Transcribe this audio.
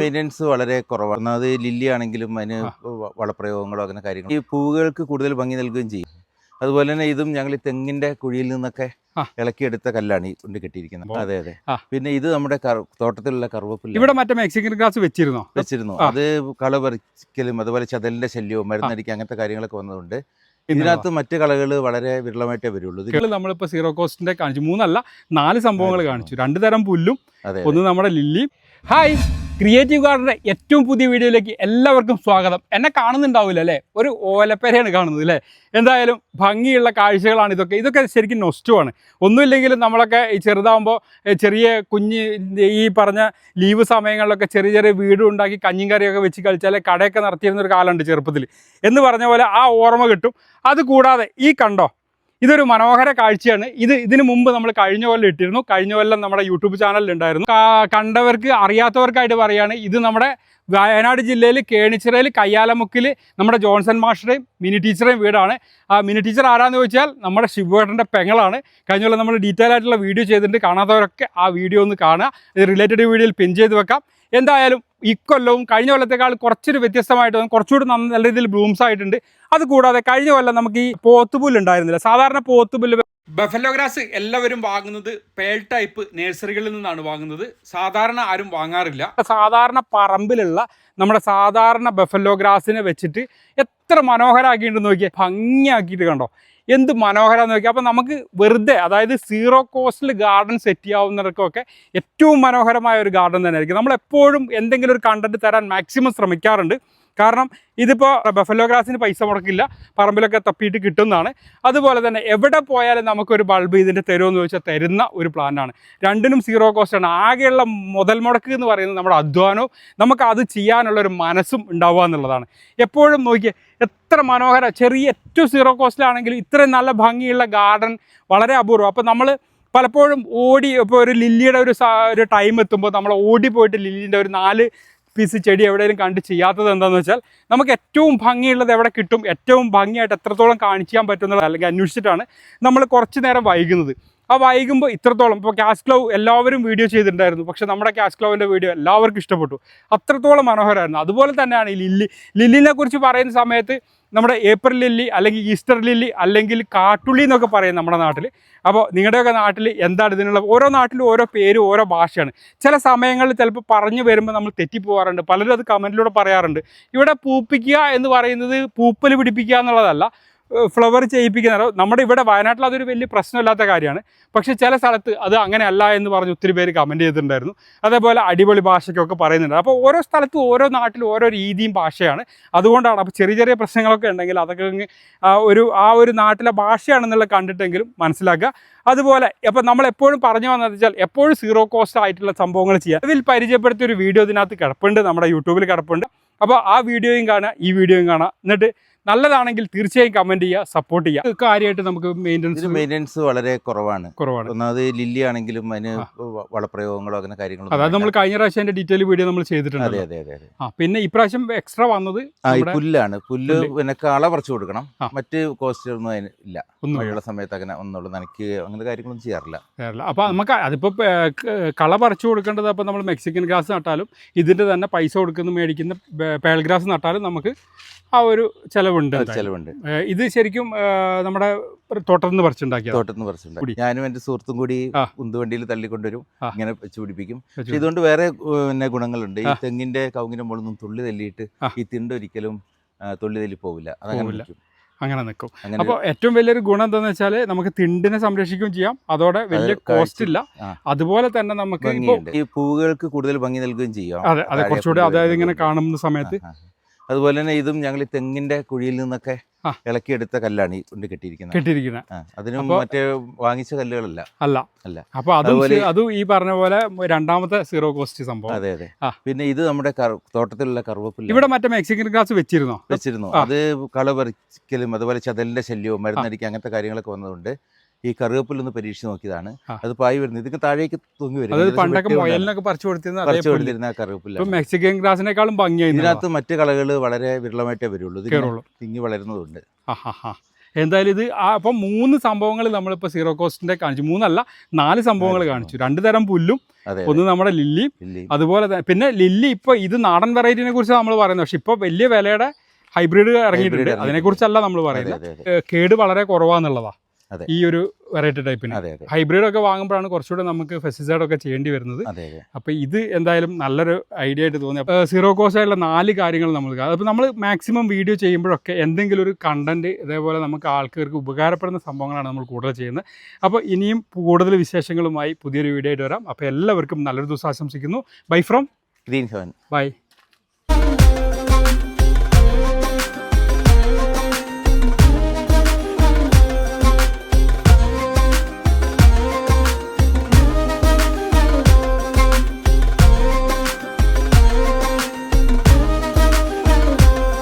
Maintenance വളരെ കുറവാണ്. അത് ലില്ലി ആണെങ്കിലും അതിന് വളപ്രയോഗങ്ങളോ അങ്ങനെ കാര്യങ്ങൾ ഈ പൂവുകൾക്ക് കൂടുതൽ ഭംഗി നൽകുകയും ചെയ്യും. അതുപോലെ തന്നെ ഇതും ഞങ്ങൾ ഈ തെങ്ങിന്റെ കുഴിയിൽ നിന്നൊക്കെ. ഇളക്കിയെടുത്ത കല്ലാണ് ഈ കൊണ്ട് കെട്ടിയിരിക്കുന്നത്. അതെ അതെ. പിന്നെ ഇത് നമ്മുടെ തോട്ടത്തിലുള്ള കറുവപ്പുല്ല. ഇവിടെ മറ്റേ മെക്സിക്കൻ ഗ്രാസ് വെച്ചിരുന്നോ? വെച്ചിരുന്നു. അത് കള പറിക്കലും അതുപോലെ ചതലിന്റെ ശല്യവും മരുന്നടിക്കുക അങ്ങനത്തെ കാര്യങ്ങളൊക്കെ വന്നതുകൊണ്ട് ഇതിനകത്ത് മറ്റു കളകൾ വളരെ വിരളമായിട്ടേ വരുള്ളൂ. ഇത് ഇതിൽ നമ്മളിപ്പോൾ സീറോ കോസ്റ്റിന്റെ കാണിച്ചു. മൂന്നല്ല നാല് സംഭവങ്ങൾ കാണിച്ചു. രണ്ട് തരം പുല്ലും ഒന്ന് നമ്മുടെ ലില്ലി. ഹായ്! ക്രിയേറ്റീവ് ഗാർഡന്റെ ഏറ്റവും പുതിയ വീഡിയോയിലേക്ക് എല്ലാവർക്കും സ്വാഗതം. എന്നെ കാണുന്നുണ്ടാവില്ല അല്ലേ? ഒരു ഓലപ്പേരയാണ് കാണുന്നത് അല്ലേ? എന്തായാലും ഭംഗിയുള്ള കാഴ്ചകളാണ് ഇതൊക്കെ. ഇതൊക്കെ ശരിക്കും നൊസ്റ്റുമാണ് ഒന്നുമില്ലെങ്കിലും നമ്മളൊക്കെ ഈ ചെറുതാകുമ്പോൾ ചെറിയ കുഞ്ഞ് ഈ പറഞ്ഞ ലീവ് സമയങ്ങളിലൊക്കെ ചെറിയ ചെറിയ വീട് ഉണ്ടാക്കി കഞ്ഞിയും കറിയൊക്കെ വെച്ച് കളിച്ചാൽ കടയൊക്കെ നടത്തിയിരുന്ന ഒരു കാലമുണ്ട് ചെറുപ്പത്തിൽ എന്ന് പറഞ്ഞ പോലെ ആ ഓർമ്മ കിട്ടും. അതുകൂടാതെ ഈ കണ്ടോ? ഇതൊരു മനോഹര കാഴ്ചയാണ്. ഇത് ഇതിനു മുമ്പ് നമ്മൾ കഴിഞ്ഞ കൊല്ലം ഇട്ടിരുന്നു. കഴിഞ്ഞ കൊല്ലം നമ്മുടെ യൂട്യൂബ് ചാനലിൽ ഉണ്ടായിരുന്നു. കണ്ടവർക്ക് അറിയാത്തവർക്കായിട്ട് പറയാണ് ഇത് നമ്മുടെ വയനാട് ജില്ലയിൽ കേണിച്ചിറയിൽ കയ്യാലമുക്കിൽ നമ്മുടെ ജോൺസൺ മാഷ്ടറേയും മിനി ടീച്ചറേയും വീടാണ്. ആ മിനി ടീച്ചർ ആരാന്ന് ചോദിച്ചാൽ നമ്മുടെ ശിവേട്ടന്റെ പെങ്ങളാണ്. കഴിഞ്ഞ കൊല്ലം നമ്മൾ ഡീറ്റെയിൽ ആയിട്ടുള്ള വീഡിയോ ചെയ്തിട്ടുണ്ട്. കാണാത്തവരൊക്കെ ആ വീഡിയോ ഒന്ന് കാണുക. റിലേറ്റഡ് വീഡിയോയിൽ പിൻ ചെയ്ത് വെക്കാം. എന്തായാലും ഇക്കൊല്ലവും കഴിഞ്ഞ കൊല്ലത്തേക്കാൾ കുറച്ചൊരു വ്യത്യസ്തമായിട്ട് കുറച്ചുകൂടി നല്ല രീതിയിൽ ബ്ലൂംസ് ആയിട്ടുണ്ട്. അത് കൂടാതെ കഴിഞ്ഞ കൊല്ലം നമുക്ക് ഈ പോത്തുപുല്ല് ഉണ്ടായിരുന്നില്ല. സാധാരണ പോത്തുപുല്ല് ബഫല്ലോ ഗ്രാസ് എല്ലാവരും വാങ്ങുന്നത് പേൾ ടൈപ്പ് നഴ്സറികളിൽ നിന്നാണ് വാങ്ങുന്നത്. സാധാരണ ആരും വാങ്ങാറില്ല. സാധാരണ പറമ്പിലുള്ള നമ്മുടെ സാധാരണ ബഫല്ലോ ഗ്രാസിനെ വെച്ചിട്ട് എത്ര മനോഹരമാക്കിയിട്ട് നോക്കിയാൽ ഭംഗിയാക്കിയിട്ട് കണ്ടോ? എന്ത് മനോഹരമെന്ന് നോക്കി അപ്പോൾ നമുക്ക് വെറുതെ അതായത് സീറോ കോസ്റ്റിൽ ഗാർഡൻ സെറ്റ് ചെയ്യാവുന്നവർക്കൊക്കെ ഏറ്റവും മനോഹരമായ ഒരു ഗാർഡൻ തന്നെയായിരിക്കും. നമ്മളെപ്പോഴും എന്തെങ്കിലും ഒരു കണ്ടന്റ് തരാൻ മാക്സിമം ശ്രമിക്കാറുണ്ട്. കാരണം ഇതിപ്പോൾ ബഫലോ ഗ്രാസിന് പൈസ മുടക്കില്ല പറമ്പിലൊക്കെ തപ്പിയിട്ട് കിട്ടുന്നതാണ്. അതുപോലെ തന്നെ എവിടെ പോയാലും നമുക്കൊരു ബൾബ് ഇതിന്റെ തരുമെന്ന് ചോദിച്ചാൽ തരുന്ന ഒരു പ്ലാന്റാണ് രണ്ടിനും സീറോ കോസ്റ്റാണ് ആകെയുള്ള മുതൽ മുടക്ക് എന്ന് പറയുന്നത് നമ്മുടെ അധ്വാനവും നമുക്ക് അത് ചെയ്യാനുള്ള ഒരു മനസ്സും ഉണ്ടാവുക എന്നുള്ളതാണ്. എപ്പോഴും നോക്കിയാൽ എത്ര മനോഹര ചെറിയ ഏറ്റവും സീറോ കോസ്റ്റിലാണെങ്കിലും ഇത്രയും നല്ല ഭംഗിയുള്ള ഗാർഡൻ വളരെ അപൂർവം. അപ്പോൾ നമ്മൾ പലപ്പോഴും ഓടി ഇപ്പോൾ ഒരു ലില്ലിയുടെ ഒരു ഒരു ടൈം എത്തുമ്പോൾ നമ്മൾ ഓടി പോയിട്ട് ലില്ലിന്റെ ഒരു നാല് പീസ് ചെടി എവിടെയെങ്കിലും കണ്ട് ചെയ്യാത്തത് എന്താണെന്ന് വെച്ചാൽ നമുക്ക് ഏറ്റവും ഭംഗിയുള്ളത് എവിടെ കിട്ടും ഏറ്റവും ഭംഗിയായിട്ട് എത്രത്തോളം കാണിക്കാൻ പറ്റുന്നത് അല്ലെങ്കിൽ അന്വേഷിച്ചിട്ടാണ് നമ്മൾ കുറച്ച് നേരം വൈകുന്നത്. ആ വൈകുമ്പോൾ ഇത്രത്തോളം ഇപ്പോൾ ക്യാഷ് ക്ലൗ എല്ലാവരും വീഡിയോ ചെയ്തിട്ടുണ്ടായിരുന്നു പക്ഷേ നമ്മുടെ ക്യാഷ് ക്ലൗവിന്റെ വീഡിയോ എല്ലാവർക്കും ഇഷ്ടപ്പെട്ടു. അത്രത്തോളം മനോഹരമായിരുന്നു. അതുപോലെ തന്നെയാണ് ഈ ലില്ലി ലില്ലിനെ കുറിച്ച് പറയുന്ന സമയത്ത് നമ്മുടെ ഏപ്രിൽ ലില്ലി അല്ലെങ്കിൽ ഈസ്റ്റർ ലില്ലി അല്ലെങ്കിൽ കാട്ടുള്ളി എന്നൊക്കെ പറയും നമ്മുടെ നാട്ടിൽ അപ്പോൾ നിങ്ങളുടെയൊക്കെ നാട്ടിൽ എന്താണ് ഇതിനുള്ള ഓരോ നാട്ടിലും ഓരോ പേര് ഓരോ ഭാഷയാണ്. ചില സമയങ്ങളിൽ ചിലപ്പോൾ പറഞ്ഞു വരുമ്പോൾ നമ്മൾ തെറ്റിപ്പോകാറുണ്ട് പലരും അത് കമന്റിലൂടെ പറയാറുണ്ട്. ഇവിടെ പൂപ്പിക്കുക എന്ന് പറയുന്നത് പൂപ്പൽ പിടിപ്പിക്കുക എന്നുള്ളതല്ല. ഫ്ലവർ ചെയ്യിപ്പിക്കുന്ന നമ്മുടെ ഇവിടെ വയനാട്ടിൽ അതൊരു വലിയ പ്രശ്നമില്ലാത്ത കാര്യമാണ്. പക്ഷേ ചില സ്ഥലത്ത് അത് അങ്ങനെയല്ല എന്ന് പറഞ്ഞ് ഒത്തിരി പേര് കമന്റ് ചെയ്തിട്ടുണ്ടായിരുന്നു. അതേപോലെ അടിപൊളി ഭാഷയ്ക്കൊക്കെ പറയുന്നുണ്ട്. അപ്പോൾ ഓരോ സ്ഥലത്തും ഓരോ നാട്ടിലും ഓരോ രീതിയും ഭാഷയാണ്. അതുകൊണ്ടാണ് അപ്പോൾ ചെറിയ ചെറിയ പ്രശ്നങ്ങളൊക്കെ ഉണ്ടെങ്കിൽ അതൊക്കെ ഒരു ആ ഒരു നാട്ടിലെ ഭാഷയാണെന്നുള്ള കണ്ടിട്ടെങ്കിലും മനസ്സിലാക്കുക. അതുപോലെ അപ്പോൾ നമ്മൾ എപ്പോഴും പറഞ്ഞു വന്നത് വെച്ചാൽ എപ്പോഴും സീറോ കോസ്റ്റ് ആയിട്ടുള്ള സംഭവങ്ങൾ ചെയ്യുക. ഇതിൽ പരിചയപ്പെടുത്തിയ ഒരു വീഡിയോ ഇതിനകത്ത് കിടപ്പുണ്ട്. നമ്മുടെ യൂട്യൂബിൽ കിടപ്പുണ്ട്. അപ്പോൾ ആ വീഡിയോയും കാണുക ഈ വീഡിയോയും കാണുക. എന്നിട്ട് നല്ലതാണെങ്കിൽ തീർച്ചയായും കമന്റ് ചെയ്യുക സപ്പോർട്ട് ചെയ്യുക. കാര്യമായിട്ട് നമുക്ക് മെയിന്റനൻസ് മെയിന്റെനൻസ് വളരെ കുറവാണ്. കുറവാണ്. ഒന്നാമത് ലില്ലി ആണെങ്കിലും അതിന് വളപ്രയോഗങ്ങളോ അങ്ങനെ കാര്യങ്ങളോ അതായത് നമ്മൾ കഴിഞ്ഞ പ്രാവശ്യം അതിന്റെ ഡീറ്റെയിൽ വീഡിയോ നമ്മൾ ചെയ്തിട്ടുണ്ട്. അതെ അതെ അതെ ആ പിന്നെ ഇപ്രാവശ്യം എക്സ്ട്രാ വന്നത് പുല്ലാണ്. പുല്ല്. പിന്നെ കള പറിച്ചു കൊടുക്കണം. മറ്റ് കോസ്റ്റ് ഒന്നും അതിന് ഇല്ല. ഒന്നും മഴയുള്ള സമയത്ത് അങ്ങനെ ഒന്നുള്ളൂ. നനയ്ക്കുകയോ അങ്ങനെ കാര്യങ്ങളൊന്നും ചെയ്യാറില്ല. അപ്പൊ അപ്പോൾ നമുക്ക് അതിപ്പോ കള പറിച്ചു കൊടുക്കേണ്ടത് അപ്പോൾ നമ്മൾ മെക്സിക്കൻ ഗ്രാസ് നട്ടാലും ഇതിന്റെ തന്നെ പൈസ കൊടുക്കുന്ന മേടിക്കുന്ന പേൾ ഗ്രാസ് നട്ടാലും നമുക്ക് ആ ഒരു ചിലവുണ്ട്. ചെലവുണ്ട്. ഇത് ശരിക്കും നമ്മുടെ തോട്ടത്തിൽ നിന്ന് തോട്ടത്തിന്ന് പറിച്ചുണ്ടാക്കി. പറിച്ചിട്ടുണ്ട് കൂടി. ഞാനും എന്റെ സുഹൃത്തും കൂടി ഉന്തുവണ്ടിയിൽ തള്ളിക്കൊണ്ടുവരും. ഇങ്ങനെ വെച്ച് പിടിപ്പിക്കും പക്ഷെ. ഇതുകൊണ്ട് വേറെ പിന്നെ ഗുണങ്ങളുണ്ട്. ഈ തെങ്ങിന്റെ കവുങ്ങിന്റെ മുകളിൽ തുള്ളി തല്ലിയിട്ട് ഈ തിണ്ട് ഒരിക്കലും തുള്ളി തല്ലി പോവില്ല. അതങ്ങനെ. അങ്ങനെ നിൽക്കും. അപ്പോൾ ഏറ്റവും വലിയൊരു ഗുണം എന്താണെന്ന് വെച്ചാൽ നമുക്ക് തിണ്ടിനെ സംരക്ഷിക്കുകയും ചെയ്യാം. അതോടെ വലിയ കോസ്റ്റ് ഇല്ല അതുപോലെ തന്നെ നമുക്ക് ഈ പൂവുകൾക്ക് കൂടുതൽ ഭംഗി നൽകുകയും ചെയ്യാം. അതെ അതെ കുറച്ചുകൂടി അതായത് ഇങ്ങനെ കാണുന്ന സമയത്ത്. അതുപോലെ തന്നെ ഇതും ഞങ്ങൾ തെങ്ങിന്റെ കുഴിയിൽ നിന്നൊക്കെ. ഇളക്കിയെടുത്ത കല്ലാണ് ഈ കൊണ്ട് കെട്ടിയിരിക്കുന്നത്. കെട്ടിയിരിക്കുന്നത്. അതിനും മറ്റേ വാങ്ങിച്ച കല്ലുകളല്ല. അല്ല. അല്ല. അപ്പൊ അതും അതുപോലെ- അതും ഈ പറഞ്ഞ പോലെ രണ്ടാമത്തെ സീറോ കോസ്റ്റ് സംഭവം. അതെ അതെ. പിന്നെ ഇത് നമ്മുടെ തോട്ടത്തിലുള്ള കറുവപ്പുല്ല. ഇവിടെ മറ്റേ മെക്സിക്കൻ ഗ്രാസ് വെച്ചിരുന്നോ? വെച്ചിരുന്നു. അത് കള പറിക്കലും അതുപോലെ ചതലിന്റെ ശല്യവും മരുന്നടിക്കുക അങ്ങനത്തെ കാര്യങ്ങളൊക്കെ വന്നതുകൊണ്ട് ഈ കറുവപ്പിലൊന്ന് പരീക്ഷിച്ച് നോക്കിയതാണ്. അത് പായി വരുന്നത്. ഇതിന് താഴേക്ക് തൂങ്ങി വരും. പണ്ടൊക്കെ മുയലിനൊക്കെ പറിച്ചു കൊടുത്തിരുന്ന. കൊടുത്തിരുന്ന മെക്സിക്കൻ ഗ്രാസിനേക്കാളും ഭംഗിയായി ഇതിനകത്ത് മറ്റ് കളകൾ വളരെ വിരളമായിട്ടേ വരുള്ളൂ. ഇത് തിങ്ങി വളരുന്നതുണ്ട്. എന്തായാലും ഇത് ആ അപ്പം മൂന്ന് സംഭവങ്ങൾ നമ്മളിപ്പോൾ സീറോ കോസ്റ്റിന്റെ കാണിച്ചു. മൂന്നല്ല നാല് സംഭവങ്ങൾ കാണിച്ചു. രണ്ട് തരം പുല്ലും ഒന്ന് നമ്മുടെ ലില്ലി. അതുപോലെ തന്നെ പിന്നെ ലില്ലി ഇപ്പോൾ ഇത് നാടൻ വെറൈറ്റിനെ കുറിച്ച് നമ്മൾ പറയുന്നത്. പക്ഷെ ഇപ്പോൾ വലിയ വിലയുടെ ഹൈബ്രിഡ് ഇറങ്ങിയിട്ടുണ്ട്. അതിനെക്കുറിച്ചല്ല നമ്മൾ പറയുന്നത്. കേട് വളരെ കുറവാന്നുള്ളതാ. അതെ. ഈ ഒരു വെറൈറ്റി ടൈപ്പിന് ഹൈബ്രിഡ് ഒക്കെ വാങ്ങുമ്പോഴാണ് കുറച്ചുകൂടെ നമുക്ക് ഫെസ്റ്റിസൈഡ് ഒക്കെ ചെയ്യേണ്ടി വരുന്നത്. അപ്പോൾ ഇത് എന്തായാലും നല്ലൊരു ഐഡിയ ആയിട്ട് തോന്നി. സീറോ കോസ്റ്റ് ആയിട്ടുള്ള നാല് കാര്യങ്ങൾ നമ്മൾ അപ്പോൾ നമ്മൾ മാക്സിമം വീഡിയോ ചെയ്യുമ്പോഴൊക്കെ എന്തെങ്കിലും ഒരു കണ്ടന്റ് ഇതേപോലെ നമുക്ക് ആൾക്കാർക്ക് ഉപകാരപ്പെടുന്ന സംഭവങ്ങളാണ് നമ്മൾ കൂടുതൽ ചെയ്യുന്നത്. അപ്പോൾ ഇനിയും കൂടുതൽ വിശേഷങ്ങളുമായി പുതിയൊരു വീഡിയോ ആയിട്ട് വരാം. അപ്പോൾ എല്ലാവർക്കും നല്ലൊരു ദിവസം ആശംസിക്കുന്നു. Bye from Green Heaven bye